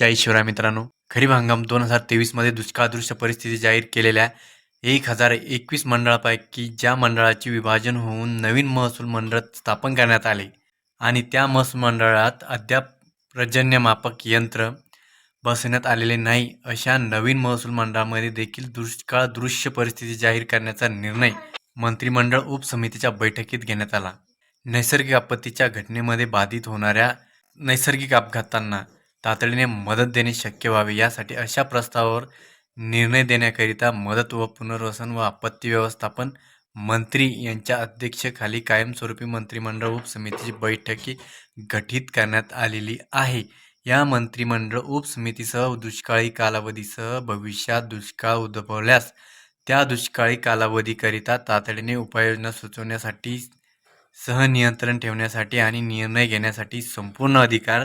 जय शिवराय मित्रांनो खरीप हंगाम दोन हजार तेवीसमध्ये दुष्काळदृश्य परिस्थिती जाहीर केलेल्या एक हजार एकवीस मंडळापैकी ज्या मंडळाचे विभाजन होऊन नवीन महसूल मंडळ स्थापन करण्यात आले आणि त्या महसूल मंडळात अद्याप पर्जन्यमापक यंत्र बसवण्यात आलेले नाही अशा नवीन महसूल मंडळामध्ये देखील दुष्काळ दृश्य परिस्थिती जाहीर करण्याचा निर्णय मंत्रिमंडळ उपसमितीच्या बैठकीत घेण्यात आला. नैसर्गिक आपत्तीच्या घटनेमध्ये बाधित होणाऱ्या नैसर्गिक अपघातांना तातडीने मदत देणे शक्य व्हावे यासाठी अशा प्रस्तावावर निर्णय देण्याकरिता मदत व पुनर्वसन व आपत्ती व्यवस्थापन मंत्री यांच्या अध्यक्षतेखाली कायमस्वरूपी मंत्रिमंडळ उपसमितीची बैठकी गठीत करण्यात आलेली आहे. या मंत्रिमंडळ उपसमितीसह दुष्काळी कालावधीसह भविष्यात दुष्काळ उद्भवल्यास त्या दुष्काळी कालावधीकरिता तातडीने उपाययोजना सुचवण्यासाठी सहनियंत्रण ठेवण्यासाठी आणि निर्णय घेण्यासाठी संपूर्ण अधिकार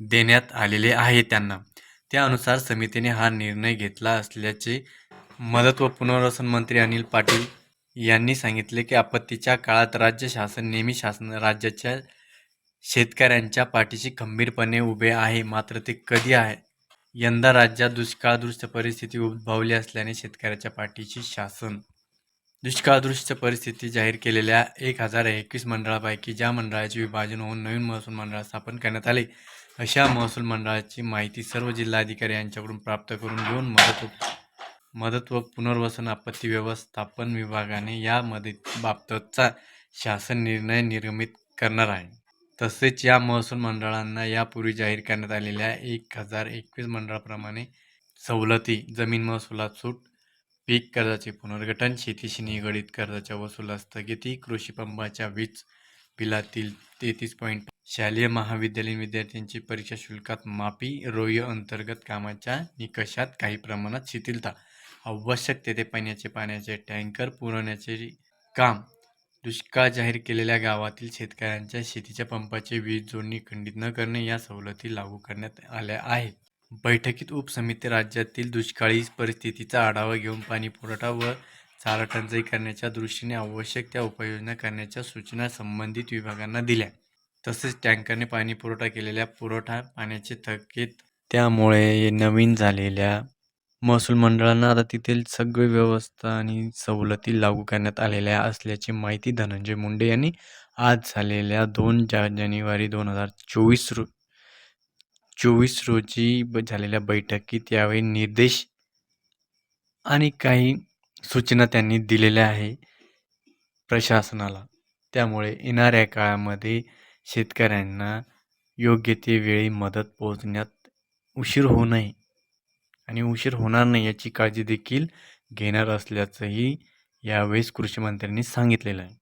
देण्यात आलेले आहे त्यांना. त्यानुसार समितीने हा निर्णय घेतला असल्याचे मदत व पुनर्वसन मंत्री अनिल पाटील यांनी सांगितले की आपत्तीच्या काळात राज्य शासन नेहमी शासन राज्याच्या शेतकऱ्यांच्या पाठीशी खंबीरपणे उभे आहे मात्र ते कधी आहे? यंदा राज्यात दुष्काळदृष्ट परिस्थिती उद्भवली असल्याने शेतकऱ्याच्या पाठीशी शासन. दुष्काळदृष्ट परिस्थिती जाहीर केलेल्या एक हजार एकवीस मंडळापैकी ज्या मंडळाचे विभाजन होऊन नवीन महसूल मंडळ स्थापन करण्यात आले अशा महसूल मंडळाची माहिती सर्व जिल्हाधिकारी यांच्याकडून प्राप्त करून घेऊन मदत मदत व पुनर्वसन आपत्ती व्यवस्थापन विभागाने या मदतीबाबतचा शासन निर्णय निर्मित करणार आहे. तसेच या महसूल मंडळांना यापूर्वी जाहीर करण्यात आलेल्या एक हजार एकवीस मंडळाप्रमाणे सवलती जमीन महसुलात सूट पीक कर्जाचे पुनर्गठन शेतीशी निगडीत कर्जाच्या वसुलात स्थगिती कृषी पंपाच्या वीज बिलातील तेहतीस पॉईंट शालेय महाविद्यालयीन विद्यार्थ्यांची परीक्षा शुल्कात माफी रोय अंतर्गत कामाच्या निकषात काही प्रमाणात शिथिलता आवश्यक तेथे पाण्याचे पाण्याचे टँकर पुरवण्याचे काम दुष्काळ जाहीर केलेल्या गावातील शेतकऱ्यांच्या शेतीच्या पंपाची वीज जोडणी खंडित न करणे या सवलती लागू करण्यात आल्या आहेत. बैठकीत उपसमिती राज्यातील दुष्काळी परिस्थितीचा आढावा घेऊन पाणी पुरवठा व चारा टंचाई करण्याच्या दृष्टीने आवश्यक त्या उपाययोजना करण्याच्या सूचना संबंधित विभागांना दिल्या. तसेच टँकरने पाणी पुरवठा केलेल्या पुरवठा पाण्याचे थकीत त्यामुळे नवीन झालेल्या महसूल मंडळांना आता तेथील सगळी व्यवस्था आणि सवलती लागू करण्यात आलेल्या असल्याची माहिती धनंजय मुंडे यांनी आज झालेल्या दोन जा जानेवारी दोन हजार चोवीस रो चोवीस रोजी ब झालेल्या बैठकीत यावेळी निर्देश आणि काही सूचना त्यांनी दिलेल्या आहे प्रशासनाला. त्यामुळे येणाऱ्या काळामध्ये शेतकऱ्यांना योग्य ते वेळी मदत पोहोचण्यात उशीर होऊ नये आणि उशीर होणार नाही याची काळजी देखील घेणार असल्याचंही यावेळेस कृषीमंत्र्यांनी सांगितलेलं आहे.